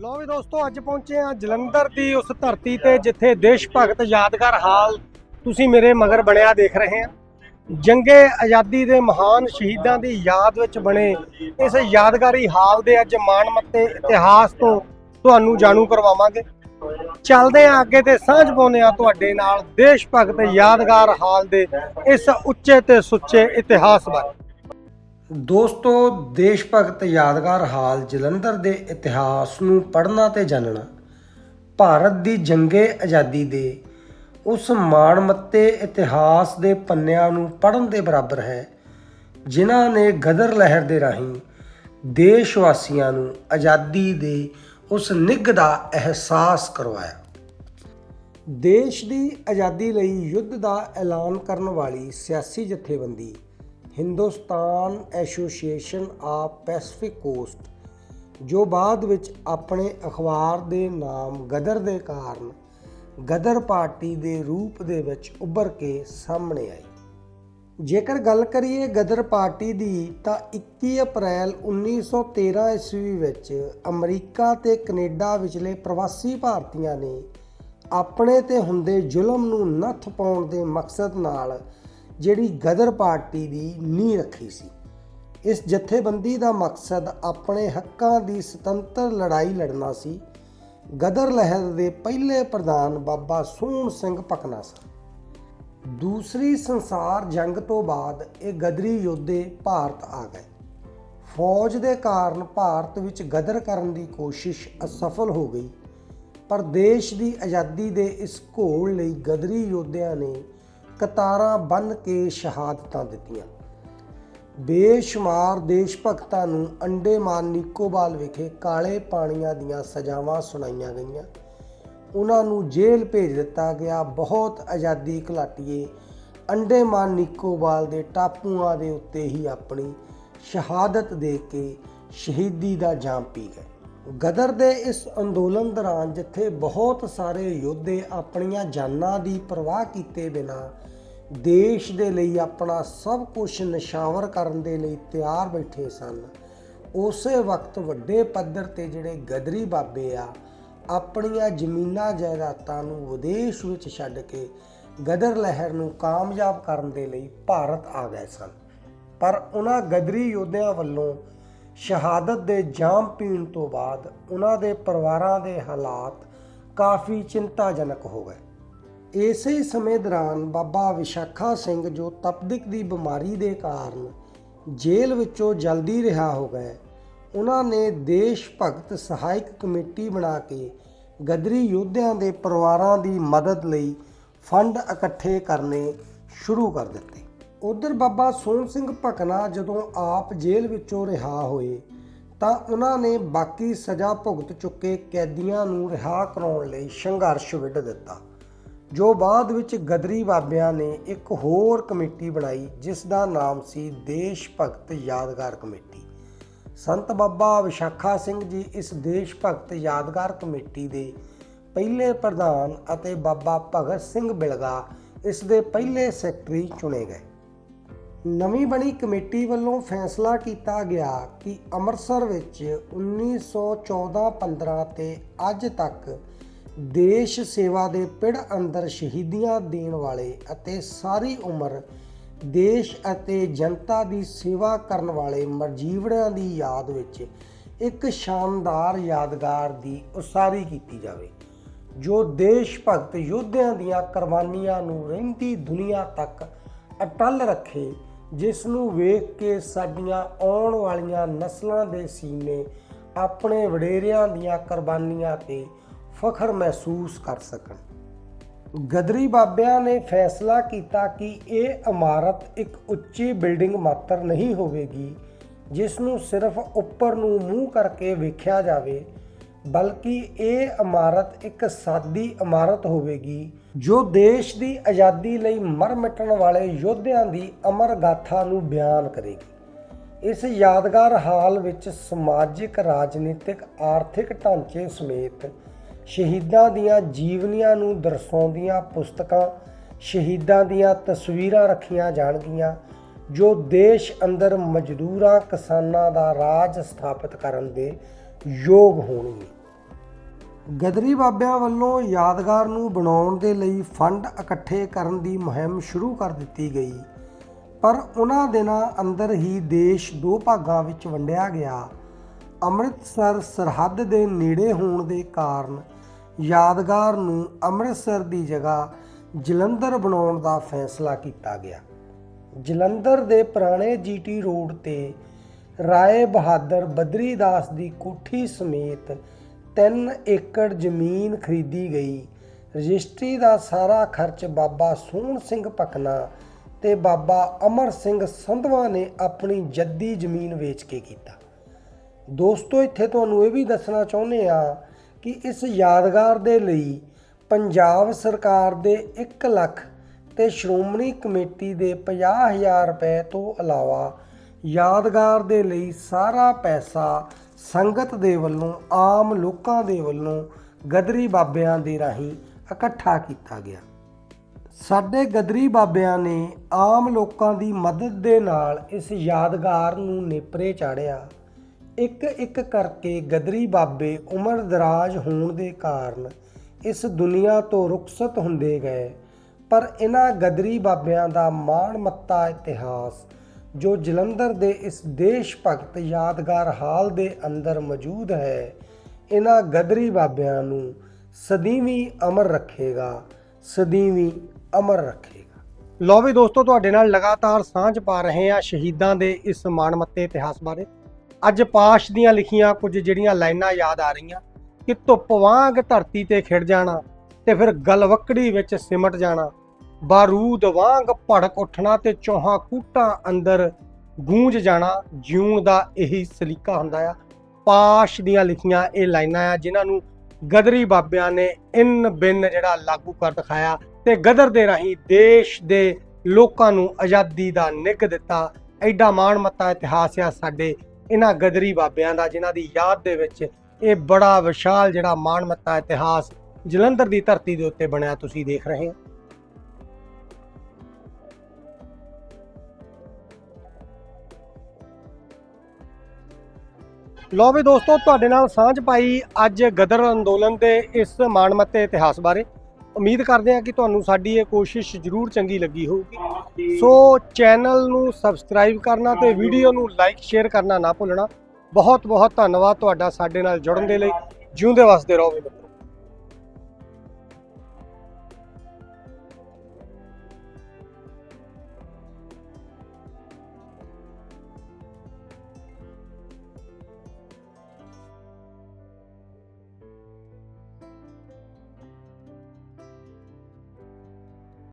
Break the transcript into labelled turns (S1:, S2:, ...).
S1: ਲੋ ਵੀ ਦੋਸਤੋ, ਅੱਜ ਪਹੁੰਚੇ ਆ ਜਲੰਧਰ ਦੀ ਉਸ ਧਰਤੀ ਤੇ, ਜਿੱਥੇ ਦੇਸ਼ ਭਗਤ ਯਾਦਗਾਰ ਹਾਲ ਤੁਸੀਂ ਮੇਰੇ ਮਗਰ ਬਣਿਆ ਦੇਖ ਰਹੇ ਆ ਜੰਗੇ ਆਜ਼ਾਦੀ ਦੇ ਮਹਾਨ ਸ਼ਹੀਦਾਂ ਦੀ ਯਾਦ ਵਿੱਚ ਬਣੇ ਇਸ ਯਾਦਗਾਰੀ ਹਾਲ ਦੇ ਅੱਜ ਮਾਣਮੱਤੇ ਇਤਿਹਾਸ ਤੋਂ ਤੁਹਾਨੂੰ ਜਾਣੂ ਕਰਵਾਵਾਂਗੇ। ਚੱਲਦੇ ਆ ਅੱਗੇ ਤੇ ਸਾਂਝ ਪਾਉਂਦੇ ਆ ਤੁਹਾਡੇ ਨਾਲ ਦੇਸ਼ ਭਗਤ ਯਾਦਗਾਰ ਹਾਲ ਦੇ ਇਸ ਉੱਚੇ ਤੇ ਸੁੱਚੇ ਇਤਿਹਾਸ ਬਾਰੇ। ਦੋਸਤੋ ਦੇਸ਼ ਭਗਤ ਯਾਦਗਾਰ ਹਾਲ ਜਲੰਧਰ ਦੇ ਇਤਿਹਾਸ ਨੂੰ ਪੜ੍ਹਨਾ ਤੇ ਜਾਣਨਾ ਭਾਰਤ ਦੀ ਜੰਗੇ ਆਜ਼ਾਦੀ ਦੇ ਉਸ ਮਾਣਮੱਤੇ ਇਤਿਹਾਸ ਦੇ ਪੰਨਿਆਂ ਨੂੰ ਪੜ੍ਹਨ ਦੇ ਬਰਾਬਰ ਹੈ, ਜਿਨ੍ਹਾਂ ਨੇ ਗਦਰ ਲਹਿਰ ਦੇ ਰਾਹੀਂ ਦੇਸ਼ ਵਾਸੀਆਂ ਨੂੰ ਆਜ਼ਾਦੀ ਦੇ ਉਸ ਨਿੱਘ ਦਾ ਅਹਿਸਾਸ ਕਰਵਾਇਆ। ਦੇਸ਼ ਦੀ ਆਜ਼ਾਦੀ ਲਈ ਯੁੱਧ ਦਾ ਐਲਾਨ ਕਰਨ ਵਾਲੀ ਸਿਆਸੀ ਜਥੇਬੰਦੀ Hindustan association of Pacific coast, ਜੋ ਬਾਅਦ ਵਿੱਚ ਆਪਣੇ ਅਖਬਾਰ ਦੇ ਨਾਮ ਗਦਰ ਦੇ ਕਾਰਨ ਗਦਰ ਪਾਰਟੀ ਦੇ ਰੂਪ ਦੇ ਵਿੱਚ ਉੱਭਰ ਕੇ ਸਾਹਮਣੇ ਆਈ। ਜੇਕਰ ਗੱਲ ਕਰੀਏ ਗਦਰ ਪਾਰਟੀ ਦੀ, ਤਾਂ 21 ਅਪ੍ਰੈਲ 1913 ਈਸਵੀ ਵਿੱਚ ਅਮਰੀਕਾ ਤੇ ਕੈਨੇਡਾ ਵਿਚਲੇ ਪ੍ਰਵਾਸੀ ਭਾਰਤੀਆਂ ਨੇ ਆਪਣੇ ਤੇ ਹੁੰਦੇ ਜ਼ੁਲਮ ਨੂੰ ਨੱਥ ਪਾਉਣ ਦੇ ਮਕਸਦ ਨਾਲ ਜਿਹੜੀ ਗਦਰ ਪਾਰਟੀ ਦੀ ਨੀਂਹ ਰੱਖੀ ਸੀ। ਇਸ ਜਥੇਬੰਦੀ ਦਾ ਮਕਸਦ ਆਪਣੇ ਹੱਕਾਂ ਦੀ ਸੁਤੰਤਰ ਲੜਾਈ ਲੜਨਾ ਸੀ। ਗਦਰ ਲਹਿਰ ਦੇ ਪਹਿਲੇ ਪ੍ਰਧਾਨ ਬਾਬਾ ਸੋਹਣ ਸਿੰਘ ਪਕਨਾ ਸਨ। ਦੂਸਰੀ ਸੰਸਾਰ ਜੰਗ ਤੋਂ ਬਾਅਦ ਇਹ ਗਦਰੀ ਯੋਧੇ ਭਾਰਤ ਆ ਗਏ। ਫੌਜ ਦੇ ਕਾਰਨ ਭਾਰਤ ਵਿੱਚ ਗਦਰ ਕਰਨ ਦੀ ਕੋਸ਼ਿਸ਼ ਅਸਫਲ ਹੋ ਗਈ। ਪਰ ਦੇਸ਼ ਦੀ ਆਜ਼ਾਦੀ ਦੇ ਇਸ ਘੋਲ ਲਈ ਗਦਰੀ ਯੋਧਿਆਂ ਨੇ ਕਤਾਰਾਂ ਬੰਨ ਕੇ ਸ਼ਹਾਦਤਾਂ ਦਿੱਤੀਆਂ। ਬੇਸ਼ੁਮਾਰ ਦੇਸ਼ ਭਗਤਾਂ ਨੂੰ ਅੰਡੇਮਾਨ ਨਿਕੋਬਾਰ ਵਿਖੇ ਕਾਲੇ ਪਾਣੀਆਂ ਦੀਆਂ ਸਜ਼ਾਵਾਂ ਸੁਣਾਈਆਂ ਗਈਆਂ। ਉਹਨਾਂ ਨੂੰ ਜੇਲ੍ਹ ਭੇਜ ਦਿੱਤਾ ਗਿਆ। ਬਹੁਤ ਆਜ਼ਾਦੀ ਘੁਲਾਟੀਏ ਅੰਡੇਮਾਨ ਨਿਕੋਬਾਰ ਦੇ ਟਾਪੂਆਂ ਦੇ ਉੱਤੇ ਹੀ ਆਪਣੀ ਸ਼ਹਾਦਤ ਦੇ ਕੇ ਸ਼ਹੀਦੀ ਦਾ ਜਾਮ ਪੀ ਗਏ। ਗਦਰ ਦੇ ਇਸ ਅੰਦੋਲਨ ਦੌਰਾਨ ਜਿੱਥੇ ਬਹੁਤ ਸਾਰੇ ਯੋਧੇ ਆਪਣੀਆਂ ਜਾਨਾਂ ਦੀ ਪਰਵਾਹ ਕੀਤੇ ਬਿਨਾਂ ਦੇਸ਼ ਦੇ ਲਈ ਆਪਣਾ ਸਭ ਕੁਝ ਨਿਸ਼ਾਵਰ ਕਰਨ ਦੇ ਲਈ ਤਿਆਰ ਬੈਠੇ ਸਨ, ਉਸੇ ਵਕਤ ਵੱਡੇ ਪੱਧਰ ਤੇ ਜਿਹੜੇ ਗਦਰੀ ਬਾਬੇ ਆ, ਆਪਣੀਆਂ ਜ਼ਮੀਨਾਂ ਜਾਇਦਾਦਾਂ ਨੂੰ ਵਿਦੇਸ਼ ਵਿੱਚ ਛੱਡ ਕੇ ਗਦਰ ਲਹਿਰ ਨੂੰ ਕਾਮਯਾਬ ਕਰਨ ਦੇ ਲਈ ਭਾਰਤ ਆ ਗਏ ਸਨ। ਪਰ ਉਹਨਾਂ ਗਦਰੀ ਯੋਧਿਆਂ ਵੱਲੋਂ ਸ਼ਹਾਦਤ ਦੇ ਜਾਮ ਪੀਣ ਤੋਂ ਬਾਅਦ ਉਹਨਾਂ ਦੇ ਪਰਿਵਾਰਾਂ ਦੇ ਹਾਲਾਤ ਕਾਫੀ ਚਿੰਤਾਜਨਕ ਹੋ ਗਏ। ਇਸੇ ਸਮੇਂ ਦੌਰਾਨ ਬਾਬਾ ਵਿਸ਼ਾਖਾ ਸਿੰਘ ਜੋ ਤਪਦਿਕ ਦੀ ਬਿਮਾਰੀ ਦੇ ਕਾਰਨ ਜੇਲ੍ਹ ਵਿੱਚੋਂ ਜਲਦੀ ਰਿਹਾ ਹੋ ਗਏ, ਉਹਨਾਂ ਨੇ ਦੇਸ਼ ਭਗਤ ਸਹਾਇਕ ਕਮੇਟੀ ਬਣਾ ਕੇ ਗਦਰੀ ਯੋਧਿਆਂ ਦੇ ਪਰਿਵਾਰਾਂ ਦੀ ਮਦਦ ਲਈ ਫੰਡ ਇਕੱਠੇ ਕਰਨੇ ਸ਼ੁਰੂ ਕਰ ਦਿੱਤੇ। ਉਧਰ ਬਾਬਾ ਸੋਹਣ ਸਿੰਘ ਭਕਨਾ ਜਦੋਂ ਆਪ ਜੇਲ੍ਹ ਵਿੱਚੋਂ ਰਿਹਾ ਹੋਏ, ਤਾਂ ਉਹਨਾਂ ਨੇ ਬਾਕੀ ਸਜ਼ਾ ਭੁਗਤ ਚੁੱਕੇ ਕੈਦੀਆਂ ਨੂੰ ਰਿਹਾ ਕਰਾਉਣ ਲਈ ਸੰਘਰਸ਼ ਵਿੱਢ ਦਿੱਤਾ। ਜੋ ਬਾਅਦ ਵਿੱਚ ਗਦਰੀ ਬਾਬਿਆਂ ਨੇ ਇੱਕ ਹੋਰ ਕਮੇਟੀ ਬਣਾਈ, ਜਿਸ ਦਾ ਨਾਮ ਸੀ ਦੇਸ਼ ਭਗਤ ਯਾਦਗਾਰ ਕਮੇਟੀ। ਸੰਤ ਬਾਬਾ ਵਿਸ਼ਾਖਾ ਸਿੰਘ ਜੀ ਇਸ ਦੇਸ਼ ਭਗਤ ਯਾਦਗਾਰ ਕਮੇਟੀ ਦੇ ਪਹਿਲੇ ਪ੍ਰਧਾਨ ਅਤੇ ਬਾਬਾ ਭਗਤ ਸਿੰਘ ਬਿਲਗਾ ਇਸ ਦੇ ਪਹਿਲੇ ਸੈਕਟਰੀ ਚੁਣੇ ਗਏ। ਨਵੀਂ ਬਣੀ ਕਮੇਟੀ ਵੱਲੋਂ ਫੈਸਲਾ ਕੀਤਾ ਗਿਆ ਕਿ ਅੰਮ੍ਰਿਤਸਰ ਵਿੱਚ 1914-15 ਤੇ ਅੱਜ ਤੱਕ ਦੇਸ਼ ਸੇਵਾ ਦੇ ਪਿੜ ਅੰਦਰ ਸ਼ਹੀਦੀਆਂ ਦੇਣ ਵਾਲੇ ਅਤੇ ਸਾਰੀ ਉਮਰ ਦੇਸ਼ ਅਤੇ ਜਨਤਾ ਦੀ ਸੇਵਾ ਕਰਨ ਵਾਲੇ ਮਰਜੀਵੜਿਆਂ ਦੀ ਯਾਦ ਵਿੱਚ ਇੱਕ ਸ਼ਾਨਦਾਰ ਯਾਦਗਾਰ ਦੀ ਉਸਾਰੀ ਕੀਤੀ ਜਾਵੇ, ਜੋ ਦੇਸ਼ ਭਗਤ ਯੋਧਿਆਂ ਦੀਆਂ ਕੁਰਬਾਨੀਆਂ ਨੂੰ ਰਹਿੰਦੀ ਦੁਨੀਆ ਤੱਕ ਅਟਲ ਰੱਖੇ ਜਿਸ ਨੂੰ ਵੇਖ ਕੇ ਸਾਡੀਆਂ ਆਉਣ ਵਾਲੀਆਂ ਨਸਲਾਂ ਦੇ ਸੀਨੇ ਆਪਣੇ ਵਡੇਰਿਆਂ ਦੀਆਂ ਕੁਰਬਾਨੀਆਂ ਤੇ ਫਖਰ ਮਹਿਸੂਸ ਕਰ ਸਕਣ। ਗਦਰੀ ਬਾਬਿਆਂ ਨੇ ਫੈਸਲਾ ਕੀਤਾ ਕਿ ਇਹ ਇਮਾਰਤ ਇੱਕ ਉੱਚੀ ਬਿਲਡਿੰਗ ਮਾਤਰ ਨਹੀਂ ਹੋਵੇਗੀ, ਜਿਸ ਨੂੰ ਸਿਰਫ ਉੱਪਰ ਨੂੰ ਮੂੰਹ ਕਰਕੇ ਵੇਖਿਆ ਜਾਵੇ ਬਲਕਿ ਇਹ ਇਮਾਰਤ ਇੱਕ ਸਾਦੀ ਇਮਾਰਤ ਹੋਵੇਗੀ, ਜੋ ਦੇਸ਼ ਦੀ ਆਜ਼ਾਦੀ ਲਈ ਮਰ ਮਿਟਣ ਵਾਲੇ ਯੋਧਿਆਂ ਦੀ ਅਮਰ ਗਾਥਾ ਨੂੰ ਬਿਆਨ ਕਰੇਗੀ। ਇਸ ਯਾਦਗਾਰ ਹਾਲ ਵਿੱਚ ਸਮਾਜਿਕ, ਰਾਜਨੀਤਿਕ, ਆਰਥਿਕ ਢਾਂਚੇ ਸਮੇਤ ਸ਼ਹੀਦਾਂ ਦੀਆਂ ਜੀਵਨੀਆਂ ਨੂੰ ਦਰਸਾਉਂਦੀਆਂ ਪੁਸਤਕਾਂ, ਸ਼ਹੀਦਾਂ ਦੀਆਂ ਤਸਵੀਰਾਂ ਰੱਖੀਆਂ ਜਾਣਗੀਆਂ, ਜੋ ਦੇਸ਼ ਅੰਦਰ ਮਜ਼ਦੂਰਾਂ, ਕਿਸਾਨਾਂ ਦਾ ਰਾਜ ਸਥਾਪਿਤ ਕਰਨ ਦੇ ਯੋਗ ਹੋਣਗੇ ਗਦਰੀ ਬਾਬਿਆਂ ਵੱਲੋਂ ਯਾਦਗਾਰ ਨੂੰ ਬਣਾਉਣ ਦੇ ਲਈ ਫੰਡ ਇਕੱਠੇ ਕਰਨ ਦੀ ਮੁਹਿੰਮ ਸ਼ੁਰੂ ਕਰ ਦਿੱਤੀ ਗਈ। ਪਰ ਉਹਨਾਂ ਦਿਨਾਂ ਅੰਦਰ ਹੀ ਦੇਸ਼ ਦੋ ਭਾਗਾਂ ਵਿੱਚ ਵੰਡਿਆ ਗਿਆ। ਅੰਮ੍ਰਿਤਸਰ ਸਰਹੱਦ ਦੇ ਨੇੜੇ ਹੋਣ ਦੇ ਕਾਰਨ ਯਾਦਗਾਰ ਨੂੰ ਅੰਮ੍ਰਿਤਸਰ ਦੀ ਜਗ੍ਹਾ ਜਲੰਧਰ ਬਣਾਉਣ ਦਾ ਫੈਸਲਾ ਕੀਤਾ ਗਿਆ। ਜਲੰਧਰ ਦੇ ਪੁਰਾਣੇ ਜੀਟੀ ਰੋਡ ਤੇ ਰਾਏ ਬਹਾਦਰ ਬਦਰੀਦਾਸ ਦੀ ਕੋਠੀ ਸਮੇਤ 3 ਏਕੜ ਜ਼ਮੀਨ ਖਰੀਦੀ ਗਈ। ਰਜਿਸਟਰੀ ਦਾ ਸਾਰਾ ਖਰਚ ਬਾਬਾ ਸੋਹਣ ਸਿੰਘ ਪਕਨਾ ਤੇ ਬਾਬਾ ਅਮਰ ਸਿੰਘ ਸੰਧਵਾ ਨੇ ਆਪਣੀ ਜੱਦੀ ਜ਼ਮੀਨ ਵੇਚ ਕੇ ਕੀਤਾ। ਦੋਸਤੋ, ਇੱਥੇ ਤੁਹਾਨੂੰ ਇਹ ਵੀ ਦੱਸਣਾ ਚਾਹੁੰਦੇ ਆ ਕਿ ਇਸ ਯਾਦਗਾਰ ਦੇ ਲਈ ਪੰਜਾਬ ਸਰਕਾਰ ਦੇ 1 ਲੱਖ ਤੇ ਸ਼੍ਰੋਮਣੀ ਕਮੇਟੀ ਦੇ 50000 ਰੁਪਏ ਤੋਂ ਇਲਾਵਾ ਯਾਦਗਾਰ ਦੇ ਲਈ ਸਾਰਾ ਪੈਸਾ ਸੰਗਤ ਦੇ ਵੱਲੋਂ, ਆਮ ਲੋਕਾਂ ਦੇ ਵੱਲੋਂ ਗਦਰੀ ਬਾਬਿਆਂ ਦੇ ਰਾਹੀਂ ਇਕੱਠਾ ਕੀਤਾ ਗਿਆ। ਸਾਡੇ ਗਦਰੀ ਬਾਬਿਆਂ ਨੇ ਆਮ ਲੋਕਾਂ ਦੀ ਮਦਦ ਦੇ ਨਾਲ ਇਸ ਯਾਦਗਾਰ ਨੂੰ ਨੇਪਰੇ ਚਾੜਿਆ। ਇੱਕ ਇੱਕ ਕਰਕੇ ਗਦਰੀ ਬਾਬੇ ਉਮਰ ਦਰਾਜ ਹੋਣ ਦੇ ਕਾਰਨ ਇਸ ਦੁਨੀਆ ਤੋਂ ਰੁਖਸਤ ਹੁੰਦੇ ਗਏ। ਪਰ ਇਹਨਾਂ ਗਦਰੀ ਬਾਬਿਆਂ ਦਾ ਮਾਣ ਮੱਤਾ ਇਤਿਹਾਸ ਜੋ ਜਲੰਧਰ ਦੇ ਇਸ ਦੇਸ਼ ਭਗਤ ਯਾਦਗਾਰ ਹਾਲ ਦੇ ਅੰਦਰ ਮੌਜੂਦ ਹੈ, ਇਹਨਾਂ ਗਦਰੀ ਬਾਬਿਆਂ ਨੂੰ ਸਦੀਵੀ ਅਮਰ ਰੱਖੇਗਾ, ਸਦੀਵੀ ਅਮਰ ਰੱਖੇਗਾ। ਲੋ ਵੀ ਦੋਸਤੋ, ਤੁਹਾਡੇ ਨਾਲ ਲਗਾਤਾਰ ਸਾਂਝ ਪਾ ਰਹੇ ਆ ਸ਼ਹੀਦਾਂ ਦੇ ਇਸ ਮਾਣਮੱਤੇ ਇਤਿਹਾਸ ਬਾਰੇ। ਅੱਜ ਪਾਸ਼ ਦੀਆਂ ਲਿਖੀਆਂ ਕੁਝ ਜਿਹੜੀਆਂ ਲਾਈਨਾਂ ਯਾਦ ਆ ਰਹੀਆਂ, ਕਿ ਧੁੱਪ ਵਾਂਗ ਧਰਤੀ ਤੇ ਖਿੜ ਜਾਣਾ ਤੇ ਫਿਰ ਗਲਵਕੜੀ ਵਿੱਚ ਸਿਮਟ ਜਾਣਾ ਬਾਰੂਦ ਵਾਂਗ ਭੜਕ ਉੱਠਣਾ ਤੇ ਚੌਹਾਂ ਕੂਟਾਂ ਅੰਦਰ ਗੂੰਜ ਜਾਣਾ, ਜਿਉਣ ਦਾ ਇਹੀ ਸਲੀਕਾ ਹੁੰਦਾ ਆ। ਪਾਸ਼ ਦੀਆਂ ਲਿਖੀਆਂ ਇਹ ਲਾਈਨਾਂ ਆ, ਜਿਨ੍ਹਾਂ ਨੂੰ ਗਦਰੀ ਬਾਬਿਆਂ ਨੇ ਇਨ ਬਿਨ ਜਿਹੜਾ ਲਾਗੂ ਕਰ ਦਿਖਾਇਆ ਤੇ ਗਦਰ ਦੇ ਰਾਹੀਂ ਦੇਸ਼ ਦੇ ਲੋਕਾਂ ਨੂੰ ਆਜ਼ਾਦੀ ਦਾ ਨਿੱਘ ਦਿੱਤਾ। ਐਡਾ ਮਾਣ ਮੱਤਾ ਇਤਿਹਾਸ ਆ ਸਾਡੇ ਇਹਨਾਂ ਗਦਰੀ ਬਾਬਿਆਂ ਦਾ, ਜਿਨ੍ਹਾਂ ਦੀ ਯਾਦ ਦੇ ਵਿੱਚ ਇਹ ਬੜਾ ਵਿਸ਼ਾਲ ਜਿਹੜਾ ਮਾਣ ਮੱਤਾ ਇਤਿਹਾਸ ਜਲੰਧਰ ਦੀ ਧਰਤੀ ਦੇ ਉੱਤੇ ਬਣਿਆ ਤੁਸੀਂ ਦੇਖ ਰਹੇ ਹੋ। ਲੋ ਵੀ ਦੋਸਤੋ, ਤੁਹਾਡੇ ਨਾਲ ਸਾਂਝ ਪਾਈ ਅੱਜ ਗਦਰ ਅੰਦੋਲਨ ਦੇ ਇਸ ਮਾਣਮੱਤੇ ਇਤਿਹਾਸ ਬਾਰੇ। ਉਮੀਦ ਕਰਦੇ ਹਾਂ ਕਿ ਤੁਹਾਨੂੰ ਸਾਡੀ ਇਹ ਕੋਸ਼ਿਸ਼ ਜ਼ਰੂਰ ਚੰਗੀ ਲੱਗੀ ਹੋਊਗੀ। ਸੋ ਚੈਨਲ ਨੂੰ ਸਬਸਕ੍ਰਾਈਬ ਕਰਨਾ ਤੇ ਵੀਡੀਓ ਨੂੰ ਲਾਈਕ, ਸ਼ੇਅਰ ਕਰਨਾ ਨਾ ਭੁੱਲਣਾ। ਬਹੁਤ ਬਹੁਤ ਧੰਨਵਾਦ ਤੁਹਾਡਾ ਸਾਡੇ ਨਾਲ ਜੁੜਨ ਦੇ ਲਈ। ਜਿਉਂਦੇ ਵਸਦੇ ਰਹੋ ਮਿੱਤਰੋ।